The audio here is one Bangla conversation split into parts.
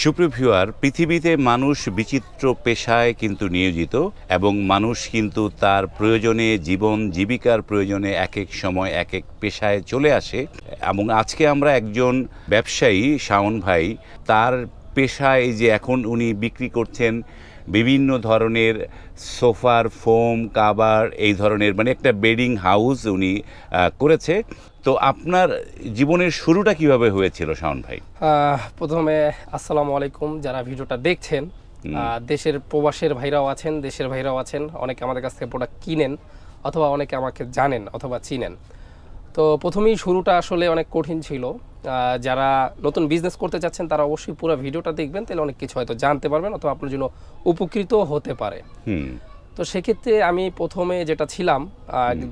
সুপ্রিয় ভিউয়ার, পৃথিবীতে মানুষ বিচিত্র পেশায় কিন্তু নিয়োজিত এবং মানুষ কিন্তু তার প্রয়োজনে জীবন, জীবিকার প্রয়োজনে এক এক সময় এক এক পেশায় চলে আসে এবং আজকে আমরা একজন ব্যবসায়ী শাওন ভাই, তার পেশায় যে এখন উনি বিক্রি করছেন বিভিন্ন ধরনের সোফার ফোম কাবার এই ধরনের মানে একটা বেডিং হাউস উনি করেছে। তো আপনার জীবনের শুরুটা কীভাবে হয়েছিল শাওন ভাই? প্রথমে আসসালামু আলাইকুম যারা ভিডিওটা দেখছেন দেশের প্রবাসের ভাইরাও আছেন দেশের ভাইরাও আছেন অনেকে আমাদের কাছ থেকে প্রোডাক্ট কিনেন অথবা অনেকে আমাকে জানেন অথবা চিনেন। তো প্রথমেই শুরুটা আসলে অনেক কঠিন ছিল। যারা নতুন বিজনেস করতে চাচ্ছেন তারা অবশ্যই পুরো ভিডিওটা দেখবেন তাহলে অনেক কিছু হয়তো জানতে পারবেন অথবা আপনার জন্য উপকৃত হতে পারে। তো সেক্ষেত্রে আমি প্রথমে যেটা ছিলাম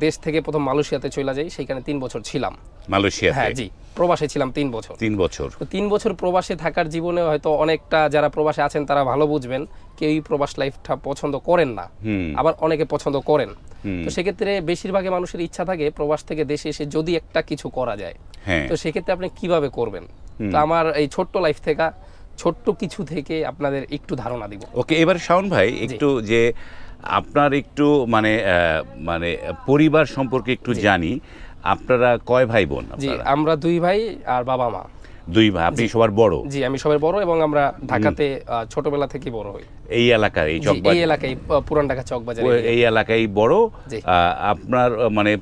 দেশ থেকে প্রথম মালয়েশিয়াতে চলে যাই সেখানে তিন বছর ছিলাম। মালয়েশিয়া হ্যাঁ জি প্রবাসে ছিলাম তিন বছর। তিন বছর। তো তিন বছর প্রবাসে থাকার জীবনে হয়তো অনেকটা যারা প্রবাসে আছেন তারা ভালো বুঝবেন কেউই প্রবাস লাইফটা পছন্দ করেন না। আবার অনেকে পছন্দ করেন। তো সেক্ষেত্রে বেশিরভাগই মানুষের ইচ্ছা থাকে প্রবাস থেকে দেশে এসে যদি একটা কিছু করা যায় হ্যাঁ। তো সেক্ষেত্রে আপনি কীভাবে করবেন? তো আমার এই ছোট্ট লাইফ থেকে ছোট্ট কিছু থেকে আপনাদের একটু ধারণা দিব। ওকে এবার শাওন ভাই একটু যে আপনার একটু মানে মানে পরিবার সম্পর্কে একটু জানি আপনারা কয় ভাই বোন জি আমরা দুই ভাই আর বাবা মা। দুই ভাই আপনি সবার বড়? জি আমি সবাই বড় এবং আমরা ঢাকাতে ছোটবেলা থেকে বড় হই। এই এলাকার এই চকবাজার। এই এলাকায় পুরান ঢাকা চক বাজার এই এলাকায় বড়। আহ, আপনার মানে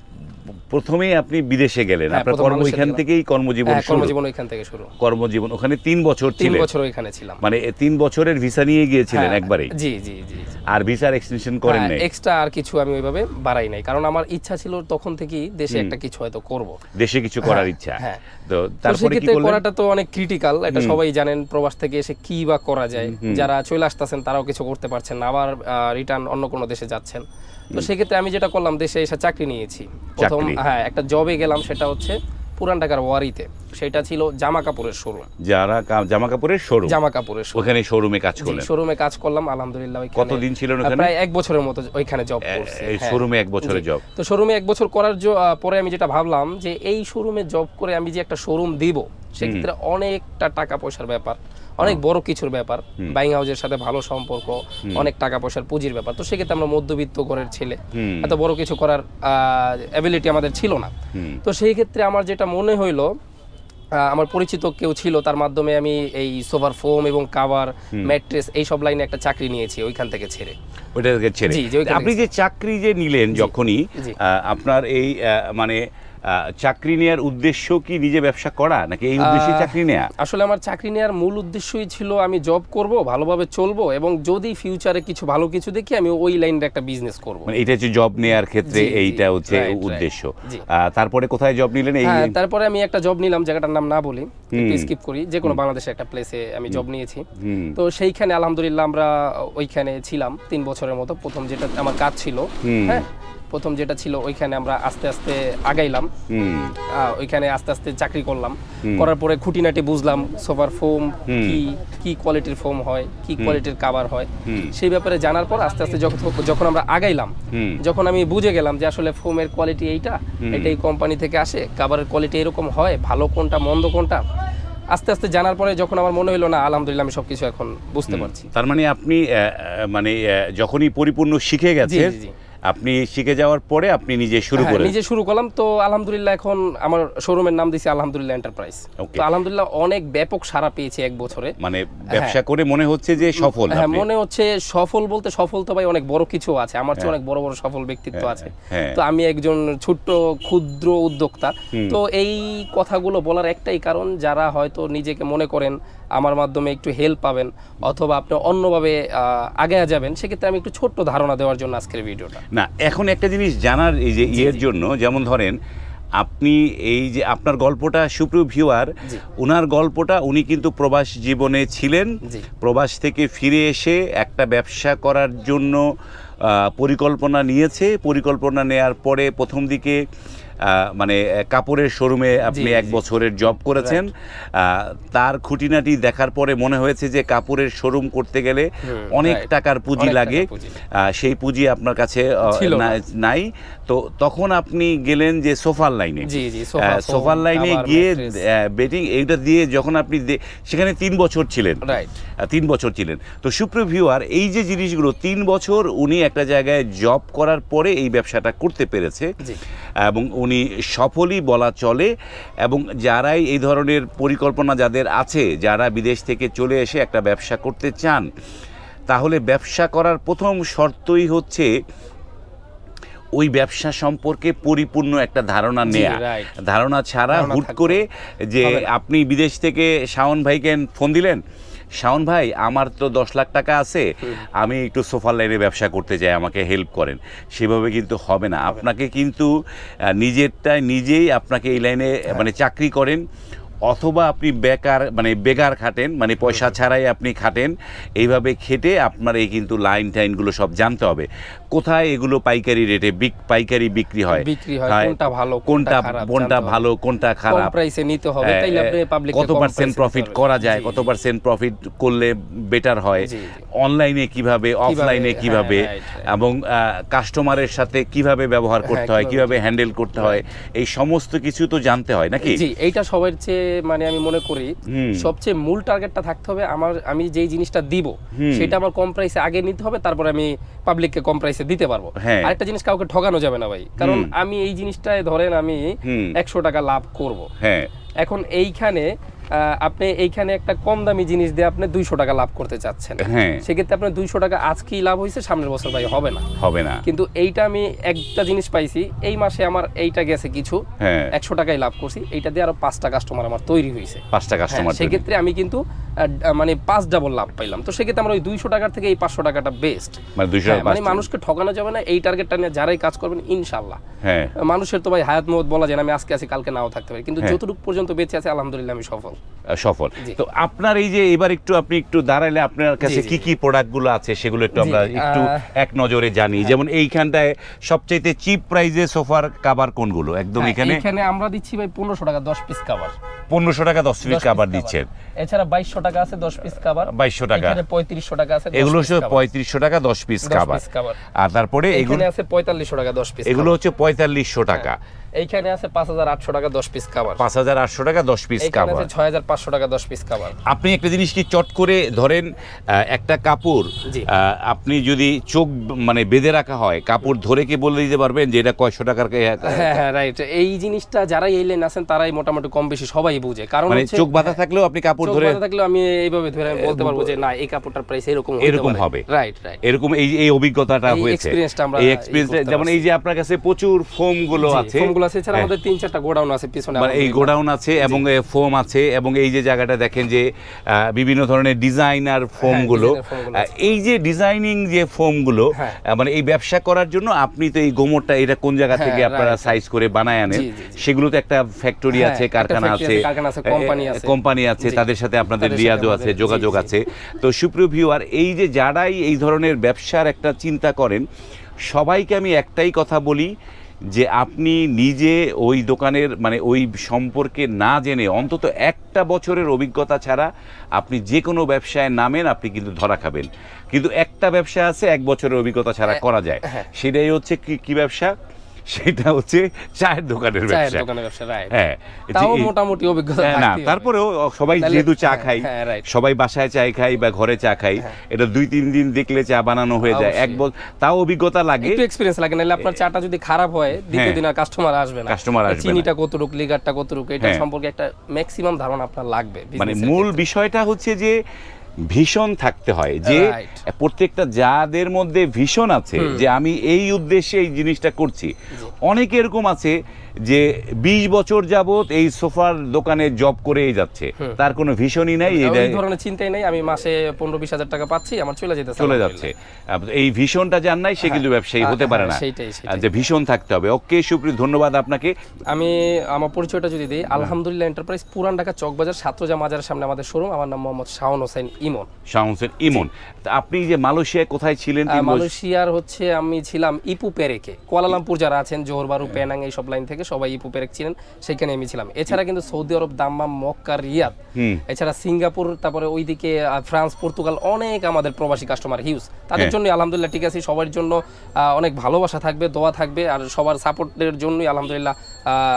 প্রথমেই আপনি বিদেশে গেলেন। হ্যাঁ, আপনার কর্ম এখান থেকেই কর্মজীবন হ্যাঁ কর্মজীবন ওইখান থেকে শুরু। কর্মজীবন ওখানে তিন বছর তিন বছর ওইখানে ছিলাম। মানে তিন বছরের ভিসা নিয়ে গিয়েছিলেন হ্যাঁ, একবারে জি জি জি আর ভিসার এক্সটেনশন করেন নাই। এক্সট্রা আর কিছু আমি ওইভাবে বাড়াই নাই। কারণ আমার ইচ্ছা ছিল তখন থেকেই দেশে একটা কিছু হয়তো করব। দেশে কিছু করার ইচ্ছা। হ্যাঁ। তো তো তারপরে কি করলেন? করাটা তো অনেক ক্রিটিক্যাল এটা সবাই জানেন প্রবাস থেকে এসে কি বা করা যায়। যারা চলে আসতেছেন তারাও কিছু করতে পারছেন না। আবার রিটার্ন অন্য কোনো দেশে যাচ্ছেন। তো সেক্ষেত্রে আমি যেটা করলাম দেশে এসে চাকরি নিয়েছি। প্রথম হ্যাঁ একটা জবে গেলাম সেটা হচ্ছে পুরান ঢাকার ওয়ারিতে। সেটা ছিল জামা কাপড়ের শোরুম যারা জামা কাপড়ের শোরুম জামা কাপড়ের শোরুম ওখানে শোরুমে কাজ করলেন? শোরুমে কাজ করলাম আলহামদুলিল্লাহ ওইখানে- কতদিন ছিলেন ওখানে? প্রায় এক বছরের মতো ওইখানে জব করছি এই হ্যাঁ। শোরুমে এক বছরের জব তো শোরুমে এক বছর করার পরে আমি যেটা ভাবলাম যে এই শোরুমে জব করে আমি যে একটা শোরুম দিব সেক্ষেত্রে অনেকটা টাকা পয়সার ব্যাপার। অনেক বড় কিছুর ব্যাপার। বাইং হাউসের সাথে ভালো সম্পর্ক অনেক টাকা পয়সার পুঁজির ব্যাপার। তো সেক্ষেত্রে আমরা মধ্যবিত্ত ঘরের ছেলে। এত বড় কিছু করার অ্যাবিলিটি আমাদের ছিল না। তো সেই ক্ষেত্রে আমার যেটা মনে হইল আমার পরিচিত কেউ ছিল তার মাধ্যমে আমি এই সোফার ফোম এবং কাভার ম্যাট্রেস এই সব লাইনে একটা চাকরি নিয়েছি ওইখান থেকে ছেড়ে। ওইটা থেকে ছেড়ে আপনি যে চাকরি যে নিলেন যখনই আপনার এই মানে চাকরি নেওয়ার উদ্দেশ্য কি নিজে ব্যবসা করা? নাকি এই উদ্দেশ্যে চাকরি নেওয়া আসলে আমার চাকরি নেওয়ার মূল উদ্দেশ্যই ছিল আমি জব করব ভালোভাবে চলবো এবং যদি ফিউচারে কিছু ভালো কিছু দেখি আমি ওই লাইনের একটা বিজনেস করব। মানে এটা হচ্ছে জব নেওয়ার ক্ষেত্রে এইটা হচ্ছে উদ্দেশ্য। তারপরে কোথায় জব নিলেন? এই হ্যাঁ তারপরে আমি একটা জব নিলাম জায়গাটার নাম না বলি একটু স্কিপ করি যে কোনো বাংলাদেশে একটা প্লেসে আমি জব নিয়েছি। তো সেইখানে আলহামদুলিল্লাহ আমরা ওইখানে ছিলাম তিন বছরের মতো প্রথম যেটা আমার কাজ ছিল। হ্যাঁ প্রথম যেটা ছিল ওইখানে আমরা আস্তে আস্তে আগাইলাম। ওইখানে আস্তে আস্তে চাকরি করলাম। করার পরে খুঁটিনাটি বুঝলাম সোফার ফোম কি কি কোয়ালিটির ফোম হয় কি কোয়ালিটির কাভার হয়। সেই ব্যাপারে জানার পর আস্তে আস্তে যখন আমরা আগাইলাম যখন আমি বুঝে গেলাম যে আসলে ফোমের কোয়ালিটি এইটা এটা এই কোম্পানি থেকে আসে কাভারের কোয়ালিটি এরকম হয় ভালো কোনটা মন্দ কোনটা আস্তে আস্তে জানার পরে যখন আমার মনে হলো না আলহামদুলিল্লাহ আমি সবকিছু এখন বুঝতে পারছি। তার মানে আপনি মানে যখনই পরিপূর্ণ শিখে গেছেন। আপনি শিখে যাওয়ার পরে আপনি নিজে শুরু হ্যাঁ, করেন। নিজে শুরু করলাম। তো আলহামদুলিল্লাহ এখন আমার শোরুমের নাম দিয়েছি আলহামদুলিল্লাহ এন্টারপ্রাইজ তো আলহামদুলিল্লাহ অনেক ব্যাপক সাড়া পেয়েছি এক বছরে। মানে ব্যবসা করে মনে হচ্ছে যে সফল হ্যাঁ মনে হচ্ছে সফল বলতে সফল তো ভাই অনেক বড় কিছু আছে। আমার চেয়ে অনেক বড় বড় সফল ব্যক্তিত্ব আছে। হ্যাঁ। তো আমি একজন ছোট্ট ক্ষুদ্র উদ্যোক্তা। তো এই কথাগুলো বলার একটাই কারণ যারা হয়তো নিজেকে মনে করেন আমার মাধ্যমে একটু হেল্প পাবেন অথবা আপনি অন্যভাবে আহ, আগে যাবেন সেক্ষেত্রে আমি একটু ছোট্ট ধারণা দেওয়ার জন্য আজকের ভিডিওটা না এখন একটা জিনিস জানার এই যে ইয়ের জন্য যেমন ধরেন আপনি এই যে আপনার গল্পটা সুপ্রিয় ভিউয়ার। ওনার গল্পটা উনি কিন্তু প্রবাস জীবনে ছিলেন। প্রবাস থেকে ফিরে এসে একটা ব্যবসা করার জন্য পরিকল্পনা নিয়েছে। পরিকল্পনা নেয়ার পরে প্রথম দিকে মানে কাপড়ের শোরুমে আপনি এক বছরের জব করেছেন। তার খুঁটিনাটি দেখার পরে মনে হয়েছে যে কাপড়ের শোরুম করতে গেলে অনেক টাকার পুঁজি লাগে। সেই পুঁজি আপনার কাছে নাই তো তখন আপনি গেলেন যে সোফার লাইনে। সোফার লাইনে গিয়ে বেটিং এইটা দিয়ে যখন আপনি সেখানে তিন বছর ছিলেন। তিন বছর ছিলেন। তো সুপ্রিভিউয়ার এই যে জিনিসগুলো তিন বছর উনি একটা জায়গায় জব করার পরে এই ব্যবসাটা করতে পেরেছে এবং উনি সফলই বলা চলে এবং যারাই এই ধরনের পরিকল্পনা যাদের আছে যারা বিদেশ থেকে চলে এসে একটা ব্যবসা করতে চান তাহলে ব্যবসা করার প্রথম শর্তই হচ্ছে ওই ব্যবসা সম্পর্কে পরিপূর্ণ একটা ধারণা নেয়া। ধারণা ছাড়া হুট করে যে আপনি বিদেশ থেকে শাওন ভাইকে ফোন দিলেন শাওন ভাই আমার তো দশ লাখ টাকা আছে আমি একটু সোফার লাইনে ব্যবসা করতে চাই আমাকে হেল্প করেন। সেভাবে কিন্তু হবে না। আপনাকে কিন্তু নিজেরটায় নিজেই আপনাকে এই লাইনে মানে চাকরি করেন। অথবা আপনি বেকার মানে বেকার খাটেন মানে পয়সা ছাড়াই আপনি খাটেন এইভাবে খেটে আপনার এই কিন্তু লাইন টাইনগুলো সব জানতে হবে। কোথায় এগুলো পাইকারি রেটে বিক- পাইকারি বিক্রি হয়? বিক্রি হয় হয়, কোনটা ভালো কোনটা কোনটা ভালো কোনটা খারাপ? প্রাইসে নিতে হবে তাইলে আপনি পাবলিক কত পার্সেন্ট প্রফিট করা যায় কত পার্সেন্ট প্রফিট করলে বেটার হয়। অনলাইনে কীভাবে অফলাইনে হ্যাঁ, কীভাবে right. এবং কাস্টমারের সাথে কীভাবে ব্যবহার করতে হ্যাঁ, হয় কিভাবে- হ্যান্ডেল করতে হয় এই সমস্ত কিছু তো জানতে হয় নাকি? জি এইটা সবার চেয়ে মানে আমি মনে করি সবচেয়ে মূল টার্গেটটা থাকতে হবে আমার আমি যেই জিনিসটা দিব সেটা আমার কম প্রাইসে আগে নিতে হবে তারপর আমি পাবলিককে কম প্রাইসে দিতে পারব। হ্যাঁ। আরেকটা জিনিস কাউকে ঠকানো যাবে না ভাই। কারণ আমি এই জিনিসটায় ধরেন আমি। একশো টাকা লাভ করব। হ্যাঁ। এখন এইখানে আপনি এইখানে একটা কম দামি জিনিস দিয়ে আপনি দুইশো টাকা লাভ করতে চাচ্ছেন। হ্যাঁ। সেক্ষেত্রে আপনার দুইশো টাকা আজকেই লাভ হয়েছে সামনের বছর ভাই হবে না। হবে না। কিন্তু এইটা আমি একটা জিনিস পাইছি এই মাসে আমার এইটা গেছে কিছু হ্যাঁ। একশো টাকায় লাভ করছি এইটা দিয়ে আরও পাঁচটা কাস্টমার আমার তৈরি হয়েছে। পাঁচটা কাস্টমার হ্যাঁ, সেক্ষেত্রে আমি কিন্তু মানে পাঁচ ডাবল লাভ পাইলাম। তো সেক্ষেত্রে আমরা ওই দুইশো টাকার থেকে এই পাঁচশো টাকাটা বেস্ট মানে মানে মানুষকে ঠকানো যাবে না এই টার্গেটটা নিয়ে যারাই কাজ করবেন ইনশাল্লাহ হ্যাঁ। মানুষের তো ভাই হায়াত মত বলা যায় না আমি আজকে আছি কালকে নাও থাকতে পারি। কিন্তু যতটুক যতটুকু পর্যন্ত বেঁচে আছে আলহামদুলিল্লাহ আমি সফল। সফল। তো আপনার এই যে এবার একটু আপনি একটু দাঁড়াইলে আপনার কাছে কি কি প্রোডাক্টগুলো আছে সেগুলো একটু আমরা একটু এক নজরে জানি। যেমন এইখানটায় সবচাইতে চিপ প্রাইজে সোফার কাভার কোনগুলো? একদম হ্যাঁ, এখানে? এখানে আমরা দিচ্ছি ভাই পনেরোশো টাকা দশ পিস কাভার পনেরোশো টাকা দশ পিস কাভার দিচ্ছেন। এছাড়া বাইশশো টাকা আছে দশ পিস কাভার বাইশশো টাকা। এখানে পঁয়ত্রিশশো টাকা আছে এগুলো হচ্ছে পঁয়ত্রিশশো টাকা দশ পিস কাভার কাভার আর তারপরে এগুলো আছে পঁয়তাল্লিশশো টাকা দশ পিস এগুলো হচ্ছে পঁয়তাল্লিশশো টাকা। এইখানে আছে পাঁচ হাজার আটশো টাকা দশ পিস কাভার টাকা দশ পিস কাভার টাকা দশ পিস কাভার আপনি একটা জিনিস কি চট করে ধরেন একটা কাপড় আপনি যদি চোখ মানে বেঁধে রাখা হয় কাপড় ধরে কি বলে দিতে পারবেন যে এটা কয়শো টাকার হ্যাঁ হ্যাঁ রাইট এই জিনিসটা যারাই এই লাইন আছেন তারাই মোটামুটি কম বেশি সবাই বুঝে। কারণ মানে চোখ বাঁধা থাকলেও আপনি কাপড় ধরে বাঁধা থাকলেও আমি এইভাবে ধরে বলতে পারব যে না এই কাপড়টার প্রাইস এরকম এরকম হবে। রাইট রাইট এরকম এই এই অভিজ্ঞতাটা এই হয়েছে। experience-টা আমরা এই যেমন এই যে আপনার কাছে প্রচুর ফোমগুলো আছে ফোনগুলো আছে এছাড়া হ্যাঁ। আমাদের তিন চারটা গোডাউন আছে পিছনে মানে এই গোডাউন আছে এবং ফোম আছে এবং এই যে জায়গাটা দেখেন যে বিভিন্ন ধরনের ডিজাইনার ফোমগুলো designer গুলো এই যে ডিজাইনিং যে ফোমগুলো হ্যাঁ। মানে এই ব্যবসা করার জন্য আপনি তো এই গোমরটা এটা কোন জায়গা হ্যাঁ, থেকে আপনারা সাইজ করে বানায় আনেন জি। সেগুলোতে একটা ফ্যাক্টরি হ্যাঁ, আছে কারখানা আছে। কোম্পানি আছে তাদের সাথে আপনাদের লিয়াজও আছে যোগাযোগ। আছে তো সুপ্রিয় ভিউয়ার এই যে যারাই এই ধরনের ব্যবসার একটা চিন্তা করেন সবাইকে আমি একটাই কথা বলি যে আপনি নিজে ওই দোকানের মানে ওই সম্পর্কে না জেনে অন্তত একটা বছরের অভিজ্ঞতা ছাড়া আপনি যে কোনো ব্যবসায় নামেন আপনি কিন্তু ধরা খাবেন। কিন্তু একটা ব্যবসা আছে এক বছরের অভিজ্ঞতা ছাড়া করা যায়। হ্যাঁ। সেটাই হচ্ছে কি কি ব্যবসা? সেটা হচ্ছে চায়ের দোকানের ব্যবসা। দোকানের ব্যবসা রাইট হ্যাঁ তাও মোটামুটি অভিজ্ঞতা হ্যাঁ, না তারপরেও সবাই যেহেতু চা হ্যাঁ, খাই হ্যাঁ, সবাই বাসায় চাই খাই বা ঘরে চা খাই এটা দুই তিন দিন দেখলে চা বানানো হয়ে যায়। এক। বল তাও অভিজ্ঞতা লাগে। একটু এক্সপিরিয়েন্স লাগে নাহলে আপনার চাটা যদি খারাপ হয় দ্বিতীয়। দিন আর কাস্টমার আসবে না। Customer আসবে। চিনিটা কতটুক লিগারটা কতটুক এটা। সম্পর্কে একটা ম্যাক্সিমাম ধারণা আপনার লাগবে মানে মূল বিষয়টা হচ্ছে যে ভীষণ থাকতে হয় যে প্রত্যেকটা যাদের মধ্যে ভীষণ আছে যে আমি এই উদ্দেশ্যে এই জিনিসটা করছি। অনেকে এরকম আছে যে ২০ বছর যাবত এই সোফার দোকানে জব করেই যাচ্ছে। তার কোনো ভীষণই নাই এটা ওই ধরনের চিন্তাই নাই আমি মাসে পনেরো বিশ হাজার টাকা পাচ্ছি আমার চলে যেতে চলে যাচ্ছে। এই ভীষণটা যার নাই সে কিন্তু ব্যবসায়ী হ্যাঁ, হতে পারে হ্যাঁ, না। যে ভীষণ থাকতে হবে। ওকে সুপ্রিয় ধন্যবাদ আপনাকে। আমি আমার পরিচয়টা যদি দিই আলহামদুলিল্লাহ এন্টারপ্রাইজ পুরান ঢাকা চকবাজার সাতরোজা মাজারের সামনে আমাদের শোরুম আমার নাম মোহাম্মদ শাওন হোসেন ইমন। ইমন। আপনি যে মালয়েশিয়ায় কোথায় ছিলেন? মালয়েশিয়ার হচ্ছে আমি ছিলাম ইপু পেরেকে। কুয়ালালামপুর যারা আছেন জোহরবারু পেনাং এই সব লাইন থেকে সবাই ইপু পেরেক ছিলেন সেখানে আমি ছিলাম। এছাড়া কিন্তু Saudi Arab Dammam Mecca Riyadh. এছাড়া সিঙ্গাপুর তারপরে ওইদিকে ফ্রান্স পর্তুগাল অনেক আমাদের প্রবাসী কাস্টমার হিউজ তাদের হ্যাঁ। জন্য আলহামদুলিল্লাহ ঠিক আছে সবার জন্য অনেক ভালোবাসা থাকবে দোয়া থাকবে আর সবার সাপোর্টের জন্যই আলহামদুলিল্লাহ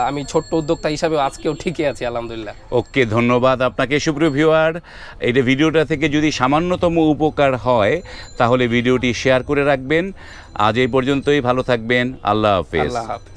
আমি ছোট্ট উদ্যোক্তা হিসাবে আজকেও ঠিকই আছি আলহামদুলিল্লাহ। ওকে ধন্যবাদ আপনাকে। সুপ্রিয় ভিউয়ার এটা ভিডিওটা থেকে যদি সামান্যতম উপকার হয়, তাহলে ভিডিওটি শেয়ার করে রাখবেন। আজ এই পর্যন্তই, ভালো থাকবেন। আল্লাহ হাফেজ।